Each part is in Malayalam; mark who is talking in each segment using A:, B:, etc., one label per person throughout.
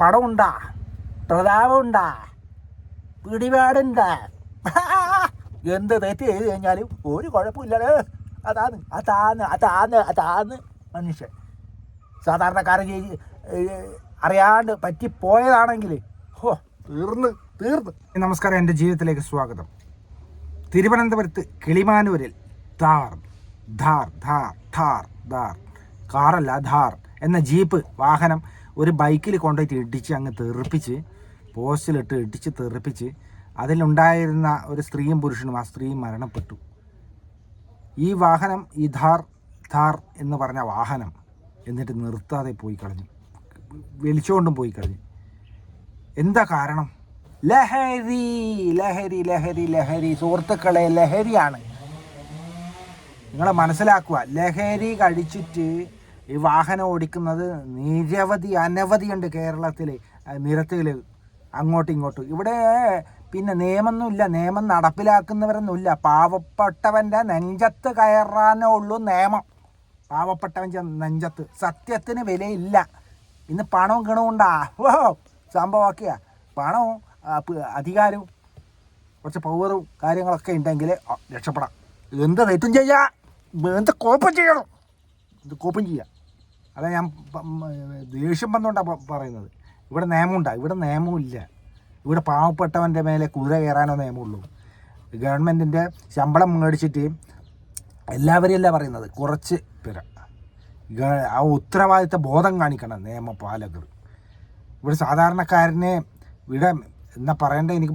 A: പടമുണ്ടാ പ്രതാപമുണ്ടാ പിടിപാടുണ്ടാ. എന്ത് തെറ്റ് ചെയ്ത് കഴിഞ്ഞാലും ഒരു കുഴപ്പമില്ലടേ. അതാന്ന് അതാന്ന് അതാന്ന് അതാന്ന് മനുഷ്യൻ. സാധാരണക്കാരൻ അറിയാണ്ട് പറ്റിപ്പോയതാണെങ്കിൽ ഹോ തീർന്ന് തീർന്ന്. നമസ്കാരം എന്റെ ജീവിതത്തിലേക്ക് സ്വാഗതം. തിരുവനന്തപുരത്ത് കിളിമാനൂരിൽ ധാർ ധാർ ധാർ ധാർ ധാർ കാറല്ല ധാർ എന്ന ജീപ്പ് വാഹനം ഒരു ബൈക്കിൽ കൊണ്ടുപോയിട്ട് ഇടിച്ച് അങ്ങ് തെറിപ്പിച്ച് പോസ്റ്റിലിട്ട് ഇടിച്ച് തെറിപ്പിച്ച് അതിലുണ്ടായിരുന്ന ഒരു സ്ത്രീയും പുരുഷനും ആ സ്ത്രീ മരണപ്പെട്ടു. ഈ വാഹനം ഇധാർ ധാർ ധാർ എന്ന് പറഞ്ഞ വാഹനം എന്നിട്ട് നിർത്താതെ പോയി കളഞ്ഞു. വലിച്ചുകൊണ്ടും പോയി കളഞ്ഞു. എന്താ കാരണം? ലഹരി ലഹരി ലഹരി ലഹരി. സുഹൃത്തുക്കളെ ലഹരിയാണ്. നിങ്ങളെ മനസ്സിലാക്കുക ലഹരി കഴിച്ചിട്ട് ഈ വാഹനം ഓടിക്കുന്നത് നിരവധി അനവധിയുണ്ട് കേരളത്തിൽ നിരത്തിൽ അങ്ങോട്ടും ഇങ്ങോട്ടും. ഇവിടെ പിന്നെ നിയമമൊന്നുമില്ല നിയമം നടപ്പിലാക്കുന്നവരൊന്നുമില്ല. പാവപ്പെട്ടവന്റെ നെഞ്ചത്ത് കയറാനേ ഉള്ളൂ നിയമം. പാവപ്പെട്ടവൻറെ നെഞ്ചത്ത്. സത്യത്തിന് വിലയില്ല. ഇന്ന് പണവും ഉണ്ടാ. ഓ സംഭവമൊക്കെയാ. പണവും അധികാരവും കുറച്ച് പവറും കാര്യങ്ങളൊക്കെ ഉണ്ടെങ്കിൽ രക്ഷപ്പെടാം. എന്ത് തെറ്റും ചെയ്യാം? എന്ത് കോപ്പം ചെയ്യണം? എന്ത് കോപ്പം ചെയ്യാം? അതാ ഞാൻ ദേഷ്യം വന്നുകൊണ്ടാണ് പറയുന്നത്. ഇവിടെ നിയമമുണ്ടാകും ഇവിടെ നിയമമില്ല ഇവിടെ പാവപ്പെട്ടവന്റെ മേലെ കുതിര കയറാനോ നിയമമുള്ളൂ. ഗവൺമെന്റിന്റെ ശമ്പളം മേടിച്ചിട്ട് എല്ലാവരെയും അല്ല പറയുന്നത്. കുറച്ച് പേര. ആ ഉത്തരവാദിത്ത ബോധം കാണിക്കണം നിയമപാലകർ. ഇവിടെ സാധാരണക്കാരനെ ഇവിടെ എന്നാ പറയേണ്ട? എനിക്ക്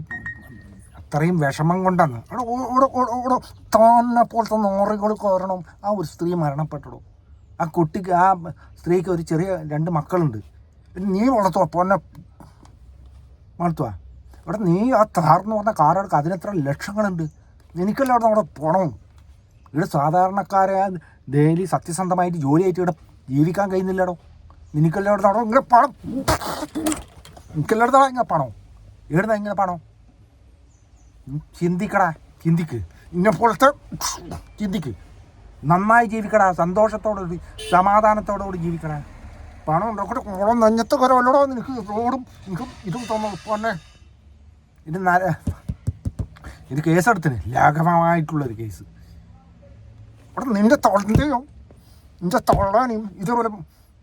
A: അത്രയും വിഷമം കൊണ്ടാണ്. അവിടെ തന്നെ നോറികൾ കയറണം. ആ ഒരു സ്ത്രീ മരണപ്പെട്ടു ആ കുട്ടിക്ക് ആ സ്ത്രീക്ക് ഒരു ചെറിയ രണ്ട് മക്കളുണ്ട്. നീ വളർത്തുക പൊന്നെ വളർത്തുക ഇവിടെ നീ ആ താർന്ന് പറഞ്ഞ കാറെടുക്കുക അതിനെത്ര ലക്ഷങ്ങളുണ്ട്. എനിക്കല്ല അവിടെ അവിടെ പോണം ഇവിടെ സാധാരണക്കാരെ ഡെയിലി സത്യസന്ധമായിട്ട് ജോലിയായിട്ട് ഇവിടെ ജീവിക്കാൻ കഴിയുന്നില്ലടോ. നിനക്കല്ല അവിടെ ഇങ്ങനെ പണം എനിക്കെല്ലായിടത്തും ഇങ്ങനെ പണം? എവിടുന്ന ഇങ്ങനെ പണം? ചിന്തിക്കടാ ചിന്തിക്ക്. ഇന്നെ പോലത്തെ ചിന്തിക്ക്. നന്നായി ജീവിക്കടാ സന്തോഷത്തോടുകൂടി സമാധാനത്തോടുകൂടി ജീവിക്കടാ. പണം ഉണ്ടാക്കട്ടെ കുളം നെഞ്ഞത്ത് വല്ലടോ നിനക്ക് റോഡും നിനക്ക് ഇതും തന്നു പൊന്നെ. ഇത് നര ഇത് കേസെടുത്തിന് ലാഘവമായിട്ടുള്ളൊരു കേസ്. അവിടെ നിന്റെ തൊള്ളയോ? നിന്റെ തൊള്ളാനും ഇതേപോലെ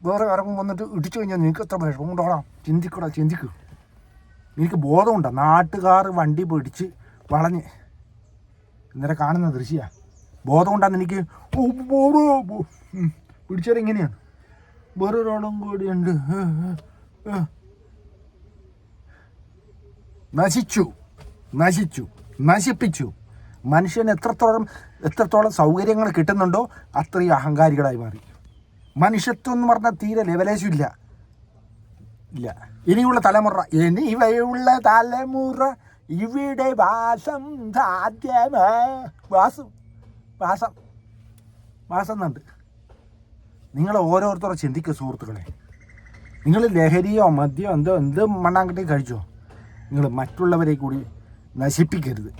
A: വേറെ ഇറങ്ങും വന്നിട്ട് ഇടിച്ചു കഴിഞ്ഞാൽ നിനക്ക് എത്ര വിഷമം ഉണ്ടോടാ ചിന്തിക്കടാ ചിന്തിക്ക്. എനിക്ക് ബോധമുണ്ടോ? നാട്ടുകാർ വണ്ടി പിടിച്ച് വളഞ്ഞ്. ഇന്നലെ കാണുന്ന ദൃശ്യ. ബോധമുണ്ടാന്ന് എനിക്ക് ഓ, ബോധോ, ബോ- എനിക്ക് പിടിച്ചാൽ എങ്ങനെയാണ് വേറൊരാളും കൂടിയുണ്ട്. നശിച്ചു നശിച്ചു നശിപ്പിച്ചു. മനുഷ്യന് എത്രത്തോളം എത്രത്തോളം സൗകര്യങ്ങൾ കിട്ടുന്നുണ്ടോ അത്രയും അഹങ്കാരികളായി മാറി. മനുഷ്യത്വം എന്ന് പറഞ്ഞാൽ തീരെ ലെവലേശം ഇല്ല. ഇല്ല. ഇനിയുള്ള തലമുറ ഇനിവയുള്ള തലമുറ ഇവിടെ വാസം സാധ്യമ വാസം. വാസം വാസം എന്നുണ്ട് നിങ്ങൾ ഓരോരുത്തരും ചിന്തിക്കുക സുഹൃത്തുക്കളെ. നിങ്ങൾ ലഹരിയോ മദ്യമോ എന്തോ എന്ത് മണ്ണാങ്കട്ടി കഴിച്ചോ നിങ്ങൾ മറ്റുള്ളവരെ കൂടി നശിപ്പിക്കരുത്.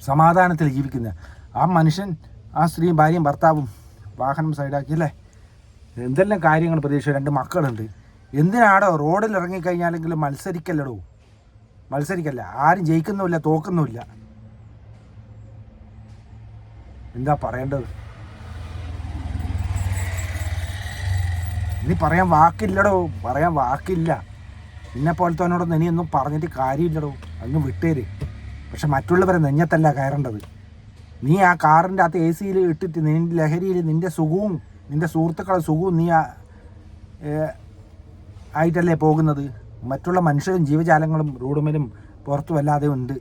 A: സമാധാനത്തിൽ ജീവിക്കുന്ന ആ മനുഷ്യൻ ആ സ്ത്രീയും ഭാര്യയും ഭർത്താവും വാഹനം സൈഡാക്കി അല്ലേ? എന്തെല്ലാം കാര്യങ്ങൾ പ്രതീക്ഷ രണ്ട് മക്കളുണ്ട്. എന്തിനാടോ റോഡിൽ ഇറങ്ങിക്കഴിഞ്ഞാലെങ്കിലും മത്സരിക്കല്ലടോ? മത്സരിക്കല്ല. ആരും ജയിക്കുന്നുമില്ല തോക്കുന്നുമില്ല. എന്താ പറയേണ്ടത്? ഇനി പറയാൻ വാക്കില്ലടോ. പറയാൻ വാക്കില്ല. നിന്നെ പോലത്തവനോടൊന്നും ഇനിയൊന്നും പറഞ്ഞിട്ട് കാര്യമില്ലടോ. അങ്ങ് വിട്ടേര്. പക്ഷെ മറ്റുള്ളവരെ നെഞ്ഞത്തല്ല കയറേണ്ടത്. നീ ആ കാറിന്റെ അകത്ത് എ സിയിൽ ഇട്ടിട്ട് നിന്റെ ലഹരിയിൽ നിന്റെ സുഖവും നിന്റെ സുഹൃത്തുക്കളുടെ സുഖവും നീ ആയിട്ടല്ലേ പോകുന്നത്? മറ്റുള്ള മനുഷ്യരും ജീവജാലങ്ങളും റോഡുമേലും പുറത്തുമല്ലാതെ ഉണ്ട്.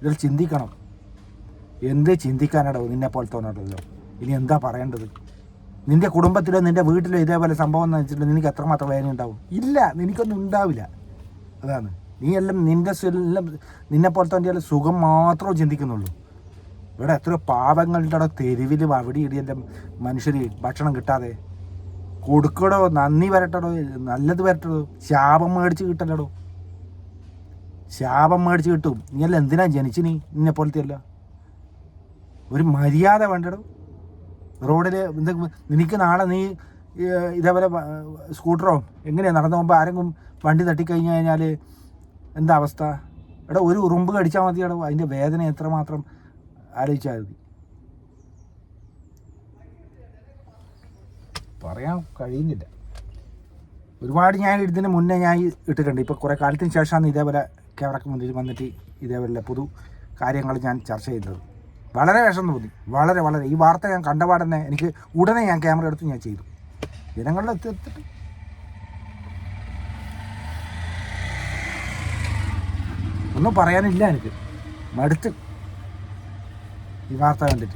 A: ഇതിൽ ചിന്തിക്കണം. എന്ത് ചിന്തിക്കാനാടോ നിന്നെ പോലത്തോനോടല്ലോ ഇനി എന്താ പറയേണ്ടത്? നിന്റെ കുടുംബത്തിലോ നിന്റെ വീട്ടിലോ ഇതേപോലെ സംഭവം എന്ന് വെച്ചിട്ട് നിനക്ക് എത്രമാത്രം വേദന ഉണ്ടാവും? ഇല്ല നിനക്കൊന്നും ഉണ്ടാവില്ല. അതാണ്. നീ എല്ലാം നിന്റെ എല്ലാം നിന്നെ പോലത്തെ സുഖം മാത്രമേ ചിന്തിക്കുന്നുള്ളൂ. ഇവിടെ എത്ര പാവങ്ങളുടെ തെരുവിലും അവിടെ ഇടിയെല്ലാം മനുഷ്യർ ഭക്ഷണം കിട്ടാതെ. കൊടുക്കടോ നന്ദി വരട്ടടോ നല്ലത് വരട്ടടോ. ശാപം മേടിച്ച് കിട്ടല്ലടോ. ശാപം മേടിച്ച് കിട്ടും. നീ എല്ലാം എന്തിനാ ജനിച്ചു നീ? നിന്നെ പോലത്തെ അല്ല ഒരു മര്യാദ വേണ്ടടും? റോഡിൽ നിനക്ക് നാളെ നീ ഇതേപോലെ സ്കൂട്ടറോ എങ്ങനെയാണ് നടന്നു പോകുമ്പോൾ ആരെങ്കിലും വണ്ടി തട്ടിക്കഴിഞ്ഞു കഴിഞ്ഞാൽ എന്താ അവസ്ഥ? എടാ ഒരു ഉറുമ്പ് കടിച്ചാൽ മതി എടാ അതിന്റെ വേദന എത്രമാത്രം? ആലോചിച്ചാൽ മതി. പറയാൻ കഴിയുന്നില്ല. ഒരുപാട് ഞാൻ ഇതിന് മുന്നേ ഞാൻ ഇട്ടിട്ടുണ്ട്. ഇപ്പോൾ കുറേ കാലത്തിന് ശേഷമാണ് ഇതേപോലെ ക്യാമറക്ക് മുന്നിൽ വന്നിട്ട് ഇതേപോലെ പുതു കാര്യങ്ങൾ ഞാൻ ചർച്ച ചെയ്യുന്നത്. വളരെ വിഷം തോന്നി. വളരെ വളരെ. ഈ വാർത്ത ഞാൻ കണ്ടപാടന്നെ എനിക്ക് ഉടനെ ഞാൻ ക്യാമറ എടുത്ത് ഞാൻ ചെയ്തു. ജനങ്ങളുടെ എത്തി എത്തിട്ട്. ഒന്നും പറയാനില്ല എനിക്ക്. മടുത്ത്. ഈ വാർത്ത കണ്ടിട്ട്.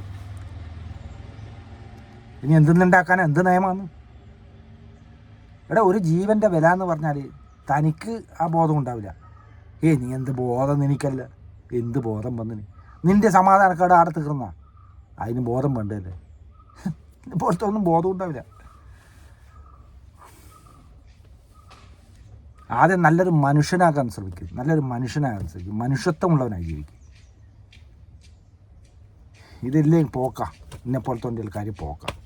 A: ഇനി എന്തെന്നുണ്ടാക്കാൻ എന്ത് നയമാണ് എടാ ഒരു ജീവന്റെ വില എന്ന് പറഞ്ഞാൽ തനിക്ക് ആ ബോധം ഉണ്ടാവില്ല. ഏ നീ എന്ത് ബോധം എനിക്കല്ല എന്ത് ബോധം വന്നിന്? നിന്റെ സമാധാനക്കാട് ആടെ തീർന്ന? അതിന് ബോധം വേണ്ടല്ലേ? ഇപ്പോഴത്തെ ഒന്നും ബോധം ഉണ്ടാവില്ല. ആദ്യം നല്ലൊരു മനുഷ്യനാകാൻ ശ്രമിക്കും. നല്ലൊരു മനുഷ്യനാകാൻ ശ്രമിക്കും. മനുഷ്യത്വമുള്ളവനായി ജീവിക്കും. ഇതില്ലേ പോക്കാം. ഇന്നെപ്പോലത്തെ പോലത്തെ കാര്യം പോക്കാം.